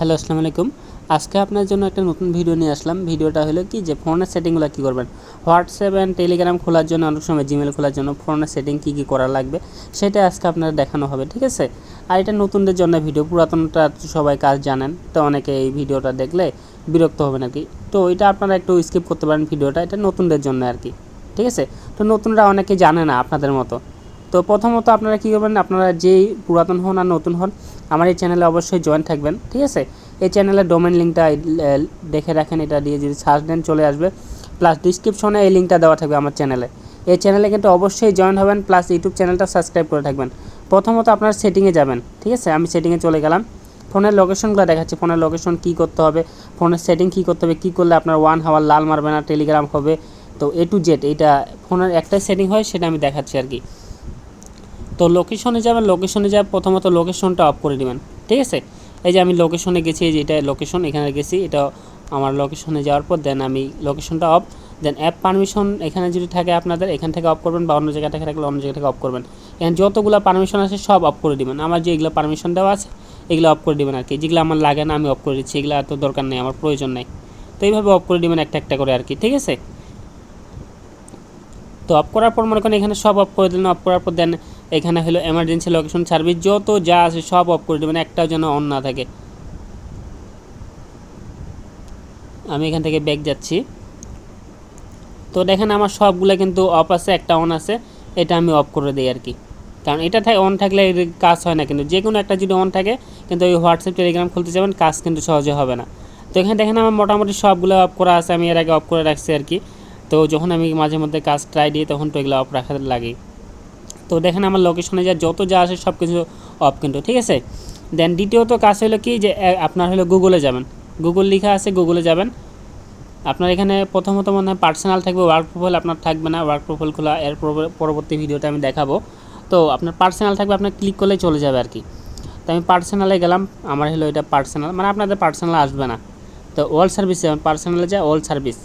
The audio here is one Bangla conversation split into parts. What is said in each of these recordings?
হ্যালো, আসসালামু আলাইকুম। আজকে আপনার জন্য একটা নতুন ভিডিও নিয়ে আসলাম। ভিডিওটা হলো কি যে ফোনের সেটিংগুলো কী করবেন? হোয়াটসঅ্যাপ অ্যান্ড টেলিগ্রাম খোলার জন্য, অনেক সময় জিমেল খোলার জন্য ফোনের সেটিং কী কী করা লাগবে সেটা আজকে আপনার দেখানো হবে, ঠিক আছে? আর এটা নতুনদের জন্য ভিডিও, পুরাতনটা সবাই কাজ জানেন, তো অনেকে এই ভিডিওটা দেখলে বিরক্ত হবেন আর কি তো এটা আপনারা একটু স্কিপ করতে পারেন ভিডিওটা, এটা নতুনদের জন্য আর কি ঠিক আছে? তো নতুনরা অনেকে জানে না আপনাদের মতো। তো প্রথমত আপনারা কী করবেন, আপনারা যেই পুরাতন হন আর নতুন হন আমার এই চ্যানেলে অবশ্যই জয়েন থাকবেন, ঠিক আছে? এই চ্যানেলের ডোমেন লিঙ্কটা দেখে রাখেন, এটা দিয়ে যদি সার্চ দেন চলে আসবে। প্লাস ডিসক্রিপশনে এই লিঙ্কটা দেওয়া থাকবে আমার চ্যানেলে এই চ্যানেলে কিন্তু অবশ্যই জয়েন হবেন প্লাস ইউটিউব চ্যানেলটা সাবস্ক্রাইব করে থাকবেন। প্রথমত আপনার সেটিংয়ে যাবেন, ঠিক আছে? আমি সেটিংয়ে চলে গেলাম। ফোনের লোকেশনগুলো দেখাচ্ছি, ফোনের লোকেশন কী করতে হবে, ফোনের সেটিং কী করতে হবে, কী করলে আপনার ওয়ান হাওয়ার লাল মারবে না টেলিগ্রাম হবে, তো এ টু জেড এইটা, ফোনের একটাই সেটিং হয়, সেটা আমি দেখাচ্ছি আর কি। তো লোকেশনে যাবেন লোকেশনে যা প্রথমত লোকেশনটা অফ করে দিবেন, ঠিক আছে? এই যে আমি লোকেশনে গেছি, এই যে এটা লোকেশন এখানে গেছি, এটা আমার লোকেশনে যাওয়ার পর দেন আমি লোকেশনটা অফ দেন অ্যাপ পারমিশন এখানে যদি থাকে আপনাদের, এখান থেকে অফ করবেন বা অন্য জায়গা থেকে থাকলে অন্য জায়গা থেকে অফ করবেন। এখানে যতগুলো পারমিশন আছে সব অফ করে দিবেন। আমার যে এগুলো পারমিশন দেওয়া আছে, এগুলো অফ করে দিবেন আর কি যেগুলো আমার লাগে না আমি অফ করে দিচ্ছি, এগুলো এত দরকার নেই, আমার প্রয়োজন নেই। তো এইভাবে অফ করে দিবেন একটা একটা করে আর কি ঠিক আছে? তো অফ করার পর মনে করেন এখানে সব অফ করে দিলেন অফ করার পর দেন এখানে হলো এমার্জেন্সি লোকেশন সার্ভিস যত যা আছে সব অফ করে দেবেন একটাও যেন অন না থাকে। আমি এখান থেকে ব্যাক যাচ্ছি। তো দেখেন আমার সবগুলো কিন্তু অফ আছে, একটা অন আছে, এটা আমি অফ করে দিই আর কি কারণ এটা থাকে অন থাকলে কাজ হয় না কিন্তু যে কোনো একটা যদি অন থাকে, কিন্তু ওই হোয়াটসঅ্যাপ টেলিগ্রাম খুলতে যাবেন, কাজ কিন্তু সহজে হবে না। তো এখানে দেখেন আমার মোটামুটি সবগুলো অফ করা আছে, আমি এর আগে অফ করে রাখছি আর কি তো যখন আমি মাঝে মধ্যে কাজ ট্রাই দিই, তখন তো এগুলো অফ রাখা লাগে। তো দেখেন আমার লোকেশনে যা, যত যা আসে সব কিছু অফ কিন্তু, ঠিক আছে? দেন দ্বিতীয়ত কাজ হলো কি যে আপনার হলো গুগলে যাবেন। গুগল লেখা আছে গুগলে যাবেন। আপনার এখানে প্রথমত মনে হয় পার্সোনাল থাকবে ওয়ার্ক প্রোফাইল আপনার থাকবে না ওয়ার্ক প্রোফাইল খোলা, এর পরবর্তী ভিডিওতে আমি দেখাবো। তো আপনার পার্সোনাল থাকবে, আপনার ক্লিক করলে চলে যাবে আর কি। তো আমি পার্সোনালে গেলাম, আমার হলো এটা পার্সোনাল মানে আপনাদের পার্সোনাল আসবে না। তো অল সার্ভিস পার্সোনালে যায় অল সার্ভিস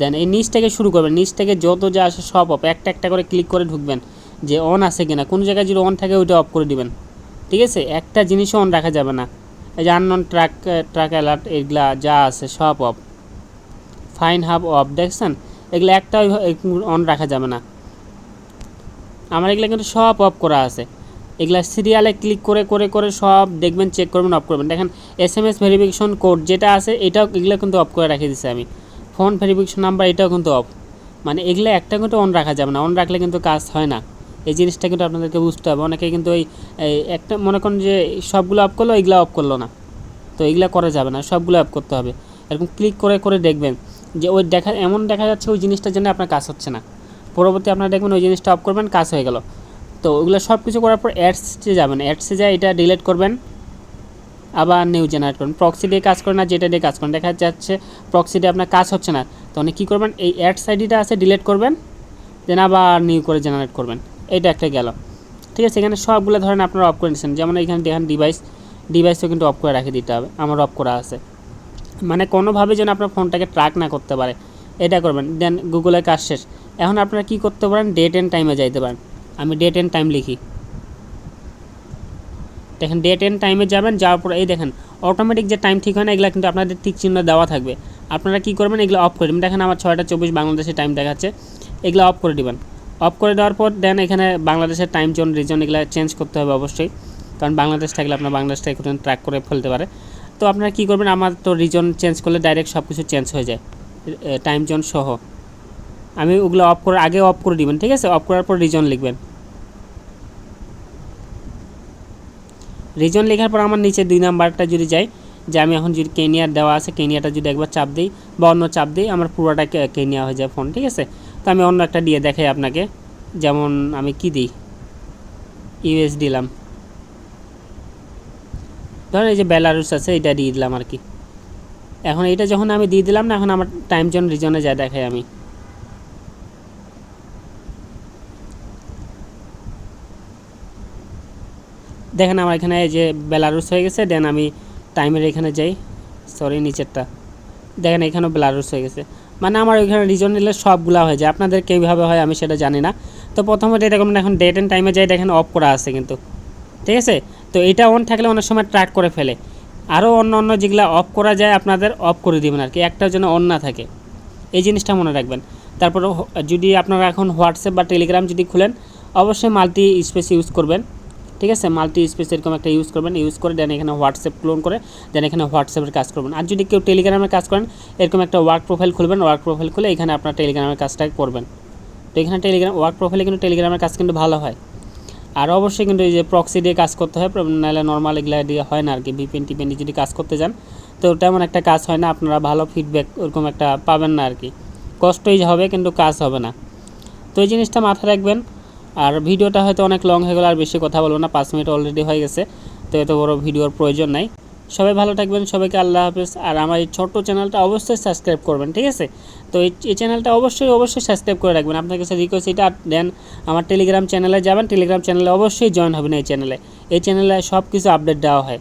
দেন এই নিচ থেকে শুরু করবেন, নিচ থেকে যত যা আসে সব অফ একটা একটা করে ক্লিক করে ঢুকবেন যে অন আছে কিনা, কোনো জায়গায় যদি অন থাকে ওইটা অফ করে দিবেন। ঠিক আছে? একটা জিনিসও অন রাখা যাবে না। এই যে আননন ট্রাক ট্রাক অ্যালার্ট এগুলা যা আছে সব অফ ফাইন হাব অফ দেখছেন? এগুলো একটা অন রাখা যাবে না। আমার এগুলো কিন্তু সব অফ করা আছে। এগুলা সিরিয়ালে ক্লিক করে করে করে সব দেখবেন চেক করবেন অফ করবেন। দেখেন S M S verification code যেটা আছে, এটাও এগুলো কিন্তু অফ করে রেখে দিচ্ছি আমি। ফোন ভেরিফিকেশন নাম্বার এটাও কিন্তু অফ মানে এগুলো একটা কিন্তু অন রাখা যাবে না। অন রাখলে কিন্তু কাজ হয় না। এই জিনিসটা কিন্তু আপনাদেরকে বুঝতে হবে। অনেকে কিন্তু ওই একটা মনে করেন যে সবগুলো অফ করল, এগুলো অফ করল না। তো এগুলো করা যাবে না। সবগুলো অফ করতে হবে। এরকম ক্লিক করে করে দেখবেন যে ওই দেখা, এমন দেখা যাচ্ছে ওই জিনিসটার জন্য আপনার কাজ হচ্ছে না। পরবর্তী আপনারা দেখবেন ওই জিনিসটা অফ করবেন, কাজ হয়ে গেল। তো ওইগুলো সব কিছু করার পর অ্যাডসে যাবেন। অ্যাডসে যায় এটা ডিলিট করবেন। আবার নিউ জেনারেট করুন। প্রক্সি দিয়ে কাজ করেন না, যেটা দিয়ে কাজ করেন দেখা যাচ্ছে প্রক্সি দিয়ে আপনার কাজ হচ্ছে না। তখন কী করবেন? এই অ্যাডস আইডিটা আছে ডিলিট করবেন দেন আবার নিউ করে জেনারেট করবেন। এইটা একটা গেল। ঠিক আছে, এখানে সবগুলো ধরেন আপনারা অফ করে নিচ্ছেন যেমন এখানে দেখেন ডিভাইস ডিভাইসও কিন্তু অফ করে রাখে দিতে হবে। আমার অফ করা আছে। মানে কোনোভাবে যেন আপনার ফোনটাকে ট্র্যাক না করতে পারে। এটা করবেন দেন গুগলের কাজ শেষ। এখন আপনারা কী করতে পারেন? ডেট অ্যান্ড টাইমে যাইতে পারেন। আমি ডেট অ্যান্ড টাইম লিখি। দেখেন ডেট এন্ড টাইমে যাবেন, যাওয়ার পর এই দেখেন অটোমেটিক যে টাইম ঠিক হয় না, এগুলো কিন্তু আপনাদের ঠিক চিহ্ন দেওয়া থাকবে। আপনারা কী করবেন, এগুলো অফ করে দেবেন। দেখেন আমার ছয়টা চব্বিশ বাংলাদেশের টাইম দেখাচ্ছে, এগুলো অফ করে দেবেন। অফ করে দেওয়ার পর দেন এখানে বাংলাদেশের টাইম জোন রিজন এগুলো চেঞ্জ করতে হবে অবশ্যই। কারণ বাংলাদেশ থাকলে আপনার বাংলাদেশটা একটু ট্র্যাক করে ফেলতে পারে। তো আপনারা কী করবেন, আমার তো রিজন চেঞ্জ করলে ডাইরেক্ট সব কিছু চেঞ্জ হয়ে যায় টাইম জোন সহ। আমি ওগুলো অফ করে আগে অফ করে দিবেন, ঠিক আছে? অফ করার পর রিজন লিখবেন। রিজন লেখার পর আমার নিচে দুই নাম্বারটা যদি যাই, যে আমি এখন যদি কেনিয়ার দেওয়া আছে কেনিয়াটা যদি একবার চাপ দিই বা অন্য চাপ দিই, আমার পুরোটা কেনিয়া হয়ে যায় ফোন ঠিক আছে? তো আমি অন্য একটা দিয়ে দেখাই আপনাকে, যেমন আমি কি দিই? ইউএস দিলাম। ধরেন এই যে বেলারুস আছে এটা দিয়ে দিলাম আর কি। এখন এটা যখন আমি দিয়ে দিলাম না, এখন আমার টাইম জোন রিজনে যায় দেখাই আমি। দেখেন আমার এখানে যে বেলারুস হয়ে গেছে, দেন আমি টাইমের এখানে যাই। সরি নিচেরটা। দেখেন এখানেও বেলারুস হয়ে গেছে। মানে আমার ওইখানে রিজন নিলে সবগুলা হয়ে যায়। আপনাদের কীভাবে হয়, আমি সেটা জানি না। তো প্রথমত করবেন এখন ডেট অ্যান্ড টাইমে যাই, দেখেন অফ করা আছে কিন্তু। ঠিক আছে? তো তো এটা অন থাকলে অনেক সময় ট্র্যাক করে ফেলে। আরও অন্য অন্য যেগুলো অফ করা যায়, আপনাদের অফ করে দিবেন আর কি একটার জন্য অন না থাকে। এই জিনিসটা মনে রাখবেন। তারপর যদি আপনারা এখন হোয়াটসঅ্যাপ বা টেলিগ্রাম যদি খুলেন, অবশ্যই মাল্টি স্পেস ইউজ করবেন। ঠিক আছে? মাল্টি স্পেস এরকম একটা ইউজ করবেন ইউজ করে দেন এখানে হোয়াটসঅ্যাপ ক্লোন করে দেন এখানে হোয়াটসঅ্যাপের কাজ করবেন। আর যদি কেউ টেলিগ্রামের কাজ করেন, এরকম একটা ওয়ার্ক প্রোফাইল খুলবেন ওয়ার্ক প্রোফাইল খুলে এখানে আপনার টেলিগ্রামের কাজটা করবেন। তো এখানে টেলিগ্রাম ওয়ার্ক প্রোফাইলে কিন্তু টেলিগ্রামের কাজ কিন্তু ভালো হয়। আর অবশ্যই কিন্তু এই যে প্রক্সি দিয়ে কাজ করতে হয় নাহলে নর্মাল এগুলো দিয়ে হয় না আর কি ভিপিএন টিপিএন যদি কাজ করতে যান, তো তেমন একটা কাজ হয় না, আপনারা ভালো ফিডব্যাক ওরকম একটা পাবেন না আর কি কষ্টই হবে কিন্তু কাজ হবে না। তো এই জিনিসটা মাথায় রাখবেন আর ভিডিওটা হয়তো অনেক লং হয়ে গেলো, আর বেশি কথা বলব না, পাঁচ মিনিট অলরেডি হয়ে গেছে, তো এত বড় ভিডিওর প্রয়োজন নাই। সবাই ভালো থাকবেন, সবাইকে আল্লাহ হাফেজ, আর আমার এই ছোট্ট চ্যানেলটা অবশ্যই সাবস্ক্রাইব করবেন, ঠিক আছে? তো এই চ্যানেলটা অবশ্যই অবশ্যই সাবস্ক্রাইব করে রাখবেন। আপনার কাছে রিকোয়েস্ট এটা দেন আমার টেলিগ্রাম চ্যানেলে যাবেন টেলিগ্রাম চ্যানেলে অবশ্যই জয়েন হবেন এই চ্যানেলে এই চ্যানেলে সব কিছু আপডেট দেওয়া হয়।